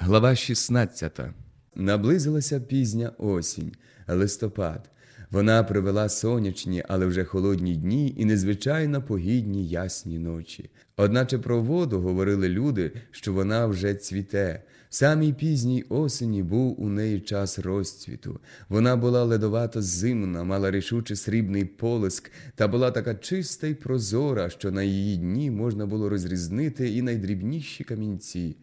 Глава 16. Наблизилася пізня осінь, листопад. Вона привела сонячні, але вже холодні дні і незвичайно погідні ясні ночі. Одначе про воду говорили люди, що вона вже цвіте. В самій пізній осені був у неї час розцвіту. Вона була ледовато зимна, мала рішучий срібний полиск та була така чиста й прозора, що на її дні можна було розрізнити і найдрібніші камінці.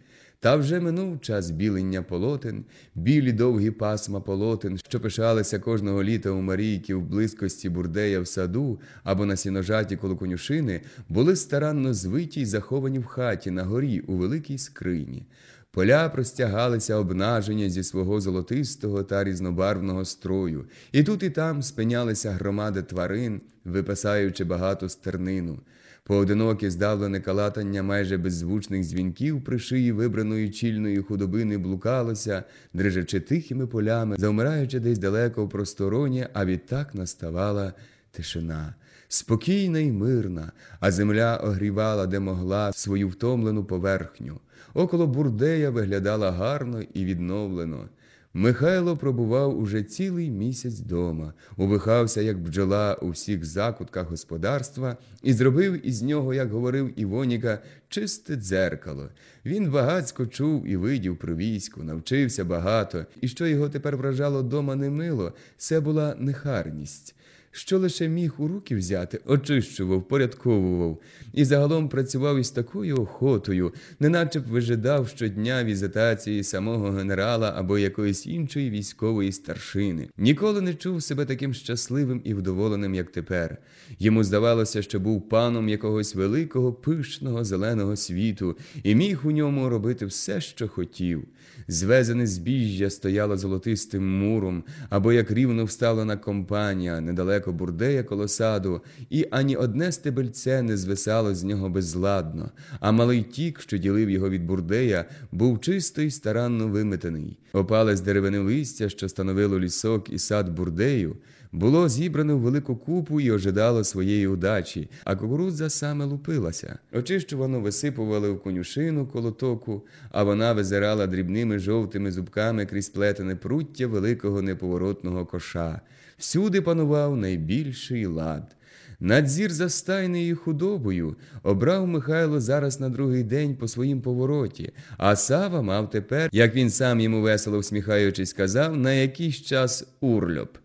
Та вже минув час білення полотен, білі довгі пасма полотен, що пишалися кожного літа у Марійки в близькості бурдея в саду або на сіножаті коло конюшини, були старанно звиті й заховані в хаті на горі у великій скрині. Поля простягалися обнаження зі свого золотистого та різнобарвного строю, і тут і там спинялися громади тварин, випасаючи багату стернину. Поодиноке здавлене калатання майже беззвучних дзвінків при шиї вибраної чільної худобини блукалося, дрижачи тихими полями, завмираючи десь далеко в простороні, а відтак наставала тишина. Спокійна й мирна, а земля огрівала, де могла, свою втомлену поверхню. Около бурдея виглядала гарно і відновлено. Михайло пробував уже цілий місяць дома, увихався, як бджола у всіх закутках господарства, і зробив із нього, як говорив Івоніка, чисте дзеркало. Він багацько чув і видів про війську, навчився багато, і що його тепер вражало дома немило, це була нехарність. Що лише міг у руки взяти, очищував, порядковував і загалом працював із такою охотою, неначе б вижидав щодня візитації самого генерала або якоїсь іншої військової старшини. Ніколи не чув себе таким щасливим і вдоволеним, як тепер. Йому здавалося, що був паном якогось великого, пишного зеленого світу і міг у ньому робити все, що хотів. Звезене збіжжя стояло золотистим муром, або як рівно вставлена компанія недалеко бурдея коло саду, і ані одне стебельце не звисало з нього безладно, а малий тік, що ділив його від бурдея, був чисто й старанно виметений. Опале з деревини листя, що становило лісок і сад бурдею, було зібрано в велику купу і ожидало своєї удачі, а кукурудза саме лупилася. Очищувану висипували в конюшину коло току, а вона визирала дрібними жовтими зубками крізь плетене пруття великого неповоротного коша. Всюди панував найбільший лад. Надзір за стайнею худобою обрав Михайло зараз на другий день по своїм повороті, а Сава мав тепер, як він сам йому весело всміхаючись, сказав, на якийсь час урльоп.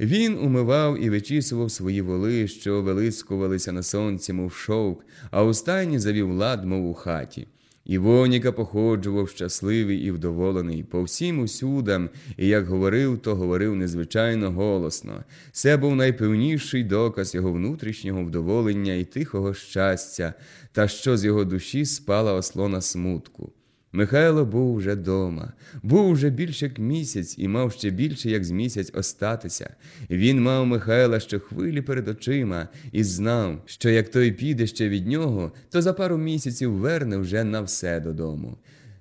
Він умивав і вичісував свої воли, що вилискувалися на сонці, мов шовк, а у стайні завів лад, мов у хаті. Івоніка походжував щасливий і вдоволений по всім усюдам, і як говорив, то говорив незвичайно голосно. Це був найпевніший доказ його внутрішнього вдоволення і тихого щастя, та що з його душі спала ослона смутку. Михайло був уже дома, був уже більше як місяць і мав ще більше, як з місяць остатися. Він мав Михайла щохвилі перед очима і знав, що як той піде ще від нього, то за пару місяців верне вже на все додому.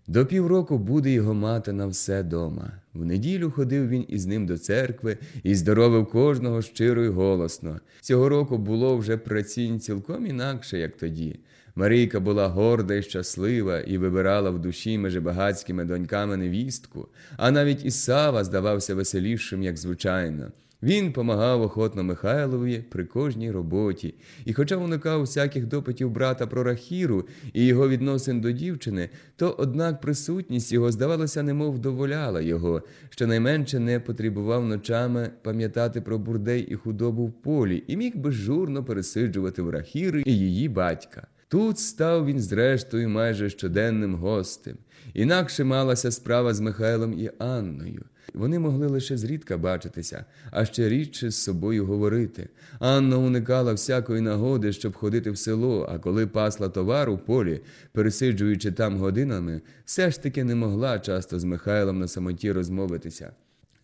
До півроку буде його мати на все дома. В неділю ходив він із ним до церкви і здоровив кожного щиро й голосно. Цього року було вже працінь цілком інакше, як тоді. Марійка була горда і щаслива і вибирала в душі між багатськими доньками невістку, а навіть і Сава здавався веселішим, як звичайно. Він помагав охотно Михайлові при кожній роботі, і, хоча уникав всяких допитів брата про Рахіру і його відносин до дівчини, то, однак, присутність його, здавалося, немов вдоволяла його, щонайменше не потребував ночами пам'ятати про бурдей і худобу в полі, і міг безжурно пересиджувати в Рахіри і її батька. Тут став він, зрештою, майже щоденним гостем. Інакше малася справа з Михайлом і Анною. Вони могли лише зрідка бачитися, а ще рідше з собою говорити. Анна уникала всякої нагоди, щоб ходити в село, а коли пасла товар у полі, пересиджуючи там годинами, все ж таки не могла часто з Михайлом на самоті розмовитися.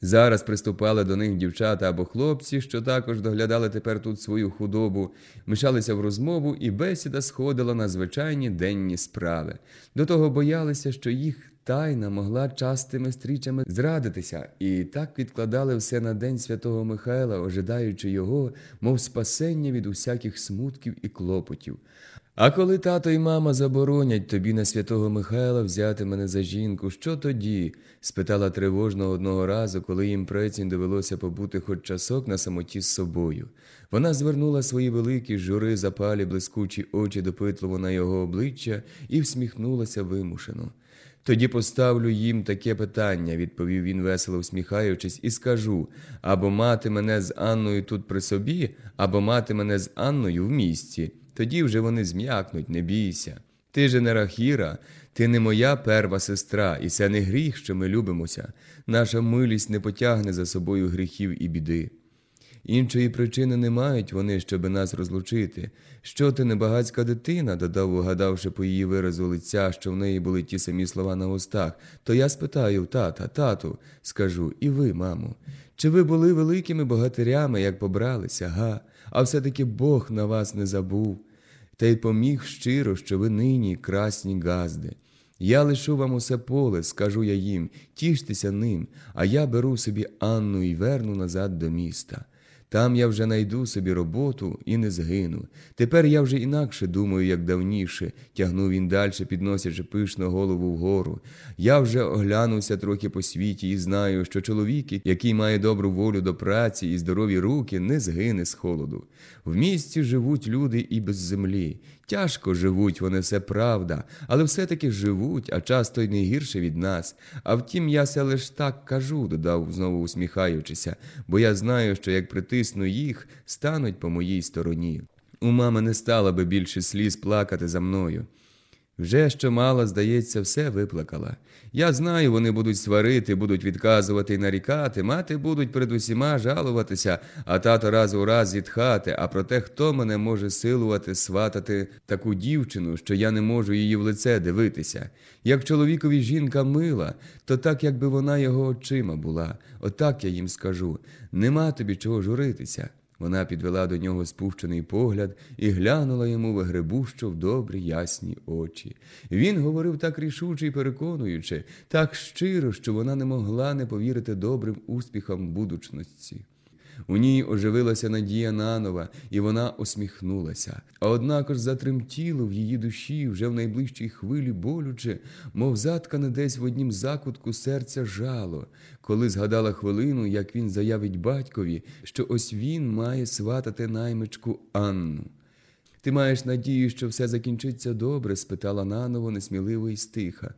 Зараз приступали до них дівчата або хлопці, що також доглядали тепер тут свою худобу, мішалися в розмову, і бесіда сходила на звичайні денні справи. До того боялися, що їх тайна могла частими стрічами зрадитися, і так відкладали все на день святого Михайла, ожидаючи його, мов спасення від усяких смутків і клопотів. А коли тато і мама заборонять тобі на святого Михайла взяти мене за жінку, що тоді? спитала тривожно одного разу, коли їм прецінь довелося побути хоч часок на самоті з собою. Вона звернула свої великі жури запалі блискучі очі допитливо на його обличчя і всміхнулася вимушено. Тоді поставлю їм таке питання, відповів він весело всміхаючись, і скажу або мати мене з Анною тут при собі, або мати мене з Анною в місті. Тоді вже вони зм'якнуть, не бійся. Ти же не Рахіра, ти не моя перва сестра, і це не гріх, що ми любимося. Наша милість не потягне за собою гріхів і біди. Іншої причини не мають вони, щоби нас розлучити. Що ти небагацька дитина, додав, угадавши по її виразу лиця, що в неї були ті самі слова на устах, то я спитаю тата, тату, скажу, і ви, мамо, чи ви були великими богатирями, як побралися, га? А все-таки Бог на вас не забув, та й поміг щиро, що ви нині красні газди. Я лишу вам усе поле, скажу я їм, тіштеся ним, а я беру собі Анну і верну назад до міста. Там я вже найду собі роботу і не згину. Тепер я вже інакше думаю, як давніше, тягнув він далі, підносячи пишно голову вгору. Я вже оглянувся трохи по світі і знаю, що чоловік, який має добру волю до праці і здорові руки, не згине з холоду. В місті живуть люди і без землі. Тяжко живуть, вони все правда, але все-таки живуть, а часто й не гірше від нас. А втім, я се лиш так кажу, додав, знову усміхаючися, бо я знаю, що як притисну їх, стануть по моїй стороні. У мами не стало би більше сліз плакати за мною. Вже що мало, здається, все виплакала. Я знаю, вони будуть сварити, будуть відказувати і нарікати, мати будуть перед усіма жалуватися, а тато раз у раз зітхати, а про те, хто мене може силувати, сватати таку дівчину, що я не можу її в лице дивитися. Як чоловікові жінка мила, то так, якби вона його очима була. Отак я їм скажу. Нема тобі чого журитися. Вона підвела до нього спущений погляд і глянула йому вигребущо в добрі ясні очі. Він говорив так рішуче і переконуючи, так щиро, що вона не могла не повірити добрим успіхам будучності. У ній оживилася надія нанова, і вона усміхнулася. А однако ж затремтіло в її душі вже в найближчій хвилі болюче, мов заткане десь в однім закутку серця жало, коли згадала хвилину, як він заявить батькові, що ось він має сватати наймичку Анну. Ти маєш надію, що все закінчиться добре? спитала наново несміливо і стиха.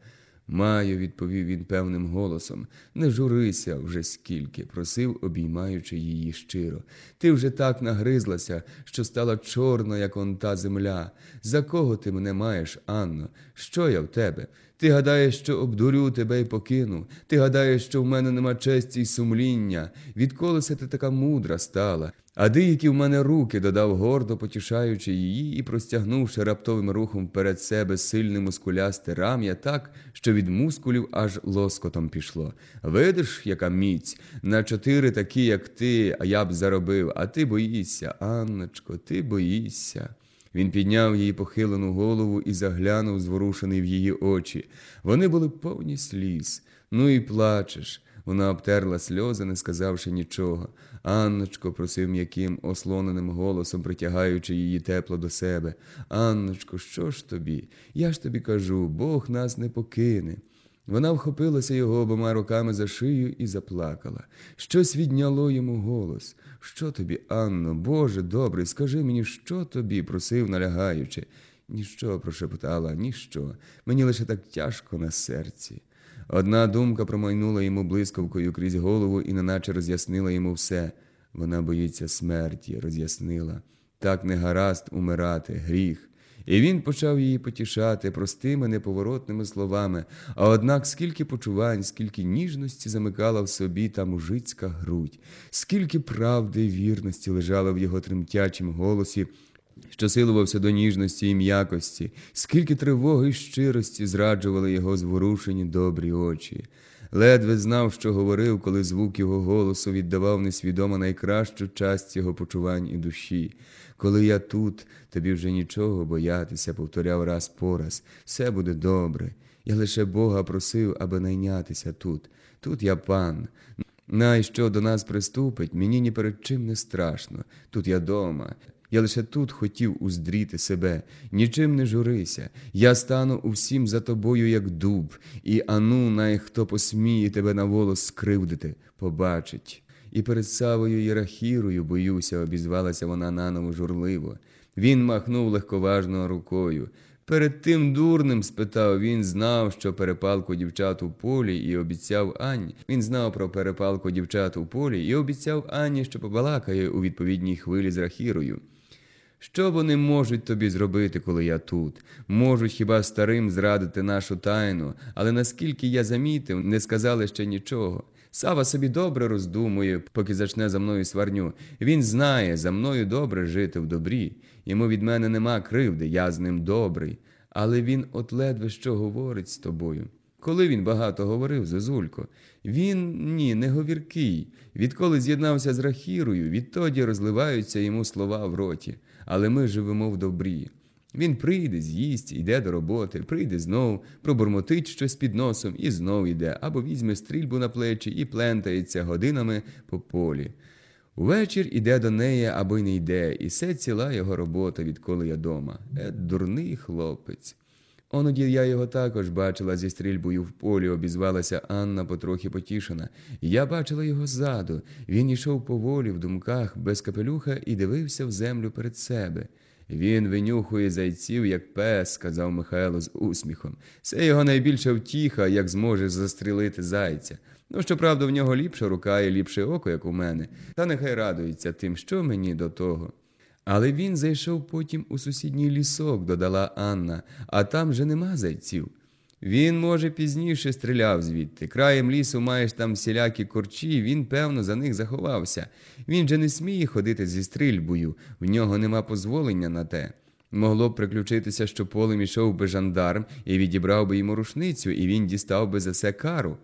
Маю, відповів він певним голосом. Не журися вже скільки, просив, обіймаючи її щиро. Ти вже так нагризлася, що стала чорна, як он та земля. За кого ти мене маєш, Анно? Що я в тебе? Ти гадаєш, що обдурю тебе і покину. Ти гадаєш, що в мене нема честі й сумління. Відколися ти така мудра стала? А деякі в мене руки додав гордо, потішаючи її і простягнувши раптовим рухом перед себе сильне мускулясте рам'я так, що від мускулів аж лоскотом пішло. Видиш, яка міць, на чотири такі, як ти, а я б заробив, а ти боїшся, Анночко, ти боїшся. Він підняв її похилену голову і заглянув, зворушений в її очі. Вони були повні сліз. Ну і плачеш. Вона обтерла сльози, не сказавши нічого. Анночко, просив м'яким, ослоненим голосом, притягаючи її тепло до себе. Анночко, що ж тобі? Я ж тобі кажу, Бог нас не покине. Вона вхопилася його обома руками за шию і заплакала. Щось відняло йому голос. Що тобі, Анно, Боже добрий, скажи мені, що тобі? просив, налягаючи. Ніщо, прошепотала, ніщо. Мені лише так тяжко на серці. Одна думка промайнула йому блискавкою крізь голову і неначе роз'яснила йому все. Вона боїться смерті, роз'яснила. Так не гаразд умирати, гріх. І він почав її потішати простими, неповоротними словами, а однак скільки почувань, скільки ніжності замикала в собі та мужицька грудь, скільки правди й вірності лежало в його тремтячім голосі, що силувався до ніжності і м'якості, скільки тривоги й щирості зраджували його зворушені добрі очі. Ледве знав, що говорив, коли звук його голосу віддавав несвідомо найкращу часть його почувань і душі. Коли я тут, тобі вже нічого боятися, повторяв раз по раз, все буде добре. Я лише Бога просив, аби найнятися тут. Тут я пан. Най що до нас приступить, мені ні перед чим не страшно. Тут я дома. Я лише тут хотів уздріти себе, нічим не журися. Я стану усім за тобою, як дуб, і ану, най хто посміє тебе на волос скривдити, побачить. І перед Савою Єрахірою, боюся, обізвалася вона наново журливо. Він махнув легковажно рукою. Перед тим дурним, спитав, він знав, що перепалку дівчат у полі і обіцяв Анні. Він знав про перепалку дівчат у полі і обіцяв Анні, що побалакає у відповідній хвилі з Рахірою. Що вони можуть тобі зробити, коли я тут? Можуть хіба старим зрадити нашу тайну, але наскільки я замітив, не сказали ще нічого. Сава собі добре роздумує, поки зачне за мною сварню. Він знає, за мною добре жити в добрі. Йому від мене нема кривди, я з ним добрий. Але він от ледве що говорить з тобою. Коли він багато говорив, Зозулько, він ні, не говіркий. Відколи з'єднався з Рахірою, відтоді розливаються йому слова в роті. Але ми живемо в добрі. Він прийде, з'їсть, йде до роботи, прийде знов, пробурмотить щось під носом і знов йде, або візьме стрільбу на плечі і плентається годинами по полі. Увечір іде до неї або й не йде, і все ціла його робота, відколи я дома. Е, дурний хлопець. Оноді я його також бачила зі стрільбою в полі, обізвалася Анна, потрохи потішена. Я бачила його ззаду. Він йшов поволі в думках, без капелюха, і дивився в землю перед себе. Він винюхує зайців, як пес, сказав Михайло з усміхом. Це його найбільша втіха, як зможе застрілити зайця. Ну, щоправда, в нього ліпша рука і ліпше око, як у мене, та нехай радується тим, що мені до того. Але він зайшов потім у сусідній лісок, додала Анна, а там же нема зайців. Він, може, пізніше стріляв звідти. Краєм лісу маєш там всілякі корчі, він, певно, за них заховався. Він же не сміє ходити зі стрільбою, в нього нема позволення на те. Могло б приключитися, що полем ішов би жандарм і відібрав би йому рушницю, і він дістав би за це кару.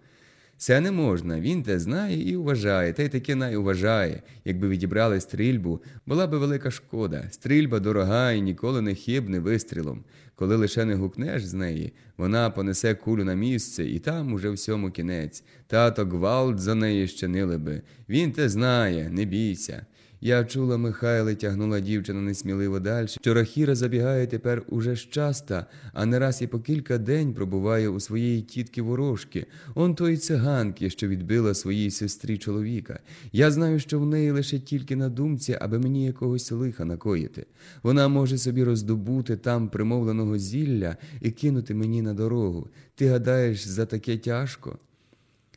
Це не можна, він те знає і вважає, та й таки най уважає. Якби відібрали стрільбу, була би велика шкода. Стрільба дорога і ніколи не хибне вистрілом. Коли лише не гукнеш з неї, вона понесе кулю на місце, і там уже всьому кінець. Тато гвалт за неї щинили би. Він те знає, не бійся. Я чула, Михайле, тягнула дівчина несміливо далі, що Рахіра забігає тепер уже щаста, а не раз і по кілька день пробуває у своєї тітки ворожки, он тої циганки, що відбила своїй сестрі чоловіка. Я знаю, що в неї лише тільки на думці, аби мені якогось лиха накоїти. Вона може собі роздобути там примовленого зілля і кинути мені на дорогу. Ти гадаєш, за таке тяжко?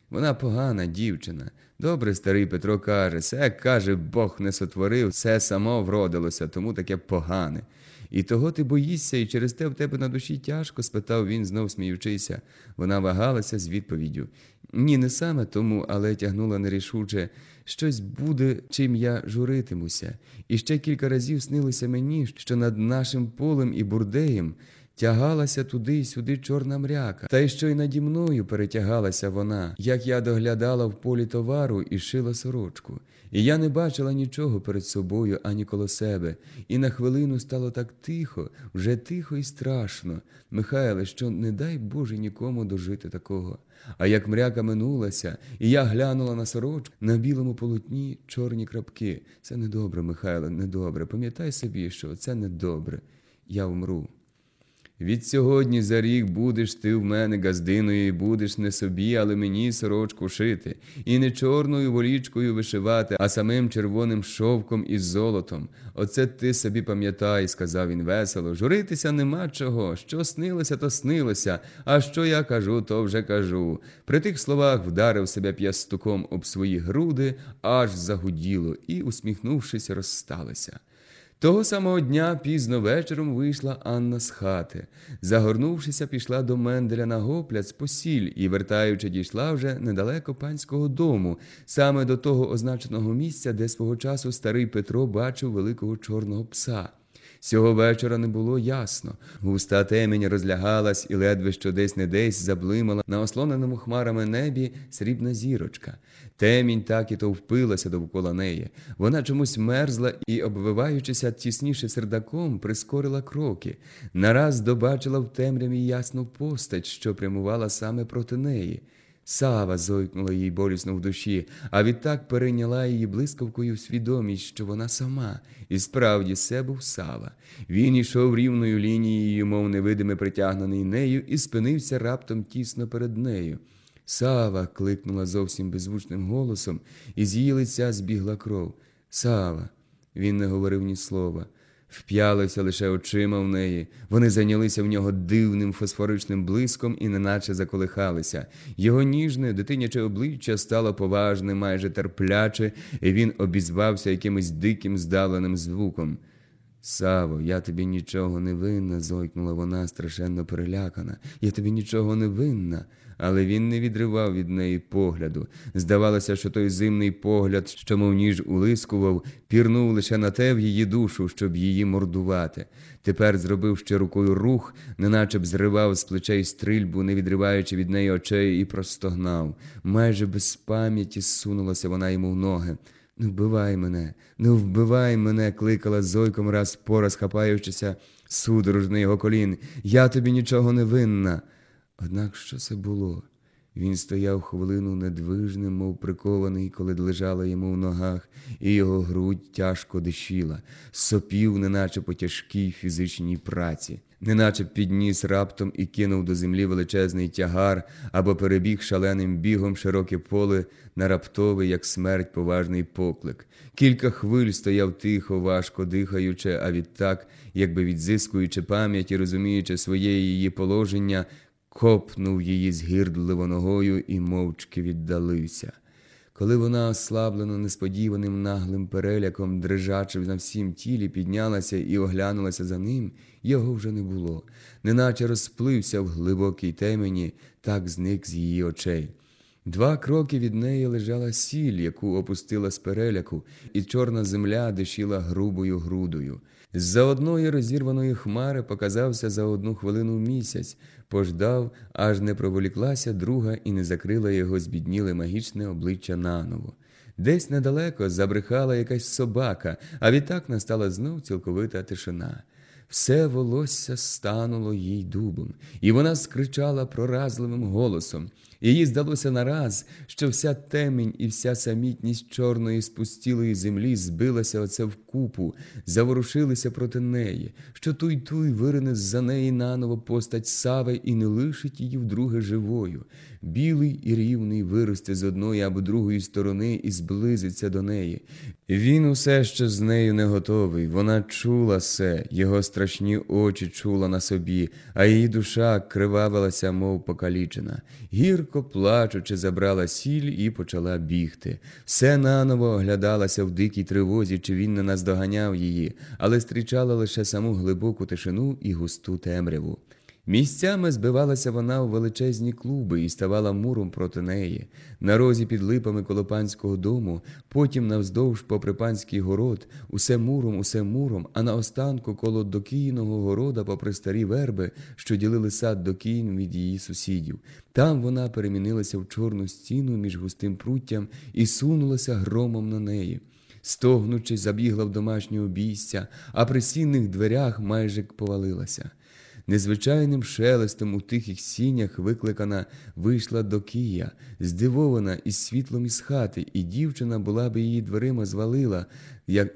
Вона погана дівчина. Добре старий Петро каже, все каже, Бог не сотворив, все само вродилося, тому таке погане. І того ти боїшся, і через те в тебе на душі тяжко? спитав він, знов сміючися. Вона вагалася з відповіддю. Ні, не саме тому, але тягнула нерішуче. Щось буде, чим я журитимуся. І ще кілька разів снилося мені, що над нашим полем і бурдеєм Тягалася туди й сюди чорна мряка, та й що й наді мною перетягалася вона, як я доглядала в полі товару і шила сорочку. І я не бачила нічого перед собою ані коло себе, і на хвилину стало так тихо, вже тихо і страшно. Михайле, що не дай Боже нікому дожити такого. А як мряка минулася, і я глянула на сорочку, на білому полотні чорні крапки. Це недобре, Михайле, недобре. Пам'ятай собі, що це недобре. Я вмру. Від сьогодні за рік будеш ти в мене газдиною, і будеш не собі, але мені сорочку шити, і не чорною волічкою вишивати, а самим червоним шовком із золотом. Оце ти собі пам'ятай, сказав він весело. Журитися нема чого. Що снилося, то снилося, а що я кажу, то вже кажу. При тих словах вдарив себе п'ястуком об свої груди, аж загуділо, і, усміхнувшись, розсталися. Того самого дня пізно вечором вийшла Анна з хати. Загорнувшися, пішла до Менделя на гопляць по сіль і, вертаючи, дійшла вже недалеко панського дому, саме до того означеного місця, де свого часу старий Петро бачив великого чорного пса. Цього вечора не було ясно. Густа темінь розлягалась, і ледве що десь не десь заблимала на ослоненому хмарами небі срібна зірочка. Темінь так і то впилася довкола неї. Вона чомусь мерзла і, обвиваючися тісніше сердаком, прискорила кроки. Нараз добачила в темряві ясну постать, що прямувала саме проти неї. Сава зойкнула їй болісно в душі, а відтак перейняла її блискавкою свідомість, що вона сама, і справді це був Сава. Він ішов рівною лінією, мов невидиме притягнений нею, і спинився раптом тісно перед нею. Сава. кликнула зовсім беззвучним голосом, і з її лиця збігла кров. Сава. Він не говорив ні слова. Вп'ялися лише очима в неї. Вони зайнялися в нього дивним фосфоричним блиском і неначе заколихалися. Його ніжне, дитиняче обличчя стало поважне, майже терпляче, і він обізвався якимось диким, здаленим звуком. Саво, я тобі нічого не винна, зойкнула вона, страшенно перелякана. Я тобі нічого не винна. Але він не відривав від неї погляду. Здавалося, що той зимний погляд, що мов ніж улискував, пірнув лише на те в її душу, щоб її мордувати. Тепер зробив ще рукою рух, неначе б зривав з плечей стрільбу, не відриваючи від неї очей, і простогнав. Майже без пам'яті сунулася вона йому в ноги. Не вбивай мене, не вбивай мене, кликала зойком раз по раз хапаючися судорожно його колін. Я тобі нічого не винна. Однак що це було? Він стояв хвилину недвижним, мов прикований, коли лежала йому в ногах, і його грудь тяжко дишіла, сопів, неначе по тяжкій фізичній праці, неначе підніс раптом і кинув до землі величезний тягар або перебіг шаленим бігом широке поле на раптовий, як смерть, поважний поклик. Кілька хвиль стояв тихо, важко дихаючи, а відтак, якби відзискуючи пам'ять і розуміючи своє її положення, копнув її згірдливо ногою і мовчки віддалився. Коли вона, ослаблена несподіваним наглим переляком, дрижачи на всім тілі, піднялася і оглянулася за ним, його вже не було, неначе розплився в глибокій темені, так зник з її очей. Два кроки від неї лежала сіль, яку опустила з переляку, і чорна земля дишіла грубою грудою. З-за одної розірваної хмари показався за одну хвилину місяць, пождав, аж не проволіклася друга і не закрила його збідніле магічне обличчя наново. Десь недалеко забрехала якась собака, а відтак настала знов цілковита тишина. Все волосся стануло їй дубом, і вона скричала проразливим голосом. Їй здалося нараз, що вся темінь і вся самітність чорної спустілої землі збилася оце вкупу, заворушилися проти неї, що туй туй вирине за неї наново постать Сави і не лишить її вдруге живою. Білий і рівний виросте з одної або другої сторони і зблизиться до неї. Він усе ще з нею не готовий. Вона чула се, його страшні очі чула на собі, а її душа кривавилася, мов покалічена. Гірко плачучи, забрала сіль і почала бігти. Все наново оглядалася в дикій тривозі, чи він не наздоганяв її, але зустрічала лише саму глибоку тишину і густу темряву. Місцями збивалася вона у величезні клуби і ставала муром проти неї. На розі під липами коло панського дому, потім навздовж попри панський город, усе муром, усе муром, а наостанку коло докійного города, попри старі верби, що ділили сад докійн від її сусідів. Там вона перемінилася в чорну стіну між густим пруттям і сунулася громом на неї. Стогнучи, забігла в домашнє обійстя, а при сінних дверях майже повалилася. Незвичайним шелестом у тихих сінях викликана вийшла до Кия, здивована із світлом із хати, і дівчина була б її дверима звалила, як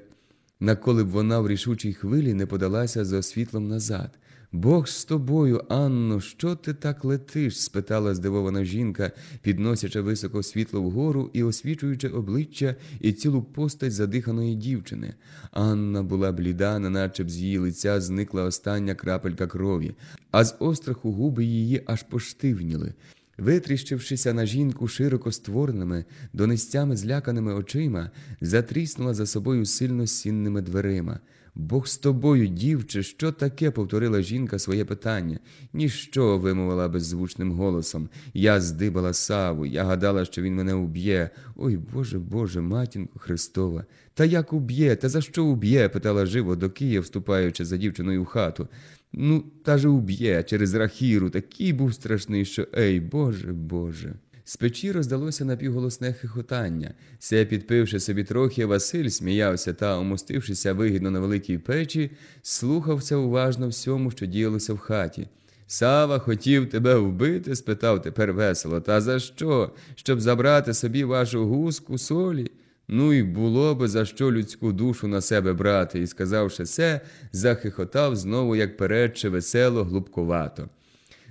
наколи б вона в рішучій хвилі не подалася за світлом назад. Бог з тобою, Анно, що ти так летиш? спитала здивована жінка, підносячи високо світло вгору і освічуючи обличчя і цілу постать задиханої дівчини. Анна була бліда, неначе б з її лиця зникла остання крапелька крові, а з остраху губи її аж поштивніли. Витріщившися на жінку широко створеними, донестями зляканими очима, затріснула за собою сильно сінними дверима. Бог з тобою, дівче, що таке? повторила жінка своє питання. Ніщо, вимовила беззвучним голосом. Я здибала саву, я гадала, що він мене уб'є. Ой, Боже, Боже, матінко Христова. Та як уб'є? Та за що уб'є? питала живо до Києва, вступаючи за дівчиною в хату. Ну, та же уб'є через рахіру, такий був страшний, що ей, Боже, Боже. З печі роздалося напівголосне хихотання. Се, підпивши собі трохи, Василь сміявся та, умостившися вигідно на великій печі, слухався уважно всьому, що діялося в хаті. Сава хотів тебе вбити? спитав тепер весело. Та за що? Щоб забрати собі вашу гуску солі? Ну і було би за що людську душу на себе брати, і, сказавши це, захихотав знову, як передче, весело,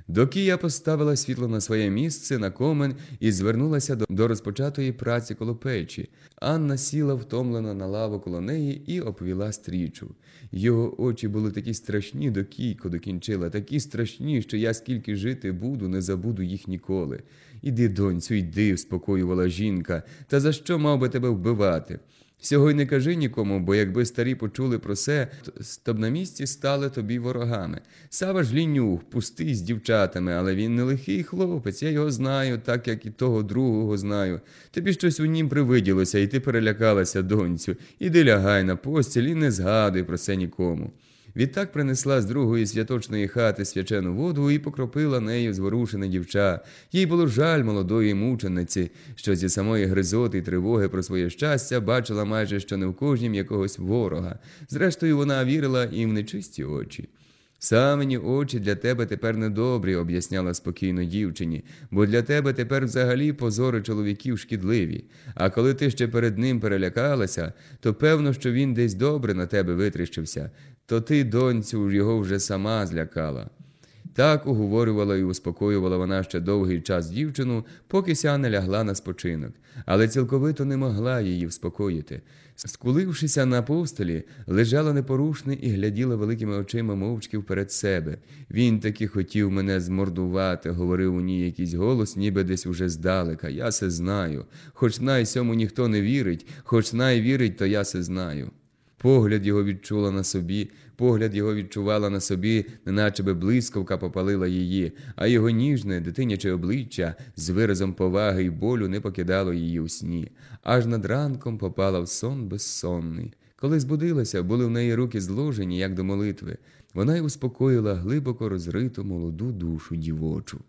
глубковато. Докія поставила світло на своє місце на комен і звернулася до, до розпочатої праці коло печі. Анна сіла втомлена на лаву коло неї і оповіла стрічу. Його очі були такі страшні, докійко докінчила, такі страшні, що я скільки жити буду, не забуду їх ніколи. Іди, доньцю, йди, вспокоювала жінка. Та за що мав би тебе вбивати? Всього й не кажи нікому, бо якби старі почули про це, то б на місці стали тобі ворогами. Сава ж лінюх, пустий з дівчатами, але він не лихий хлопець, я його знаю, так як і того другого знаю. Тобі щось у нім привиділося, і ти перелякалася, доньцю. Іди лягай на постіль і не згадуй про це нікому. Відтак принесла з другої святочної хати свячену воду і покропила нею зворушене дівча. Їй було жаль молодої мучениці, що зі самої гризоти й тривоги про своє щастя бачила майже що не в кожнім якогось ворога. Зрештою, вона вірила і в нечисті очі. Самені очі для тебе тепер недобрі, об'ясняла спокійно дівчині, бо для тебе тепер взагалі позори чоловіків шкідливі. А коли ти ще перед ним перелякалася, то певно, що він десь добре на тебе витріщився, то ти, доньцю, його вже сама злякала. Так уговорювала і успокоювала вона ще довгий час дівчину, поки ся не лягла на спочинок, але цілковито не могла її вспокоїти. Скулившися на постелі, лежала непорушне і гляділа великими очима мовчки вперед себе. Він таки хотів мене змордувати, говорив у ній якийсь голос, ніби десь уже здалека. Я се знаю. Хоч най сьому ніхто не вірить, хоч най вірить, то я се знаю. Погляд його відчула на собі, погляд його відчувала на собі, неначе би блискавка попалила її, а його ніжне, дитиняче обличчя з виразом поваги й болю не покидало її у сні. Аж над ранком попала в сон безсонний. Коли збудилася, були в неї руки зложені, як до молитви. Вона й успокоїла глибоко розриту молоду душу дівочу.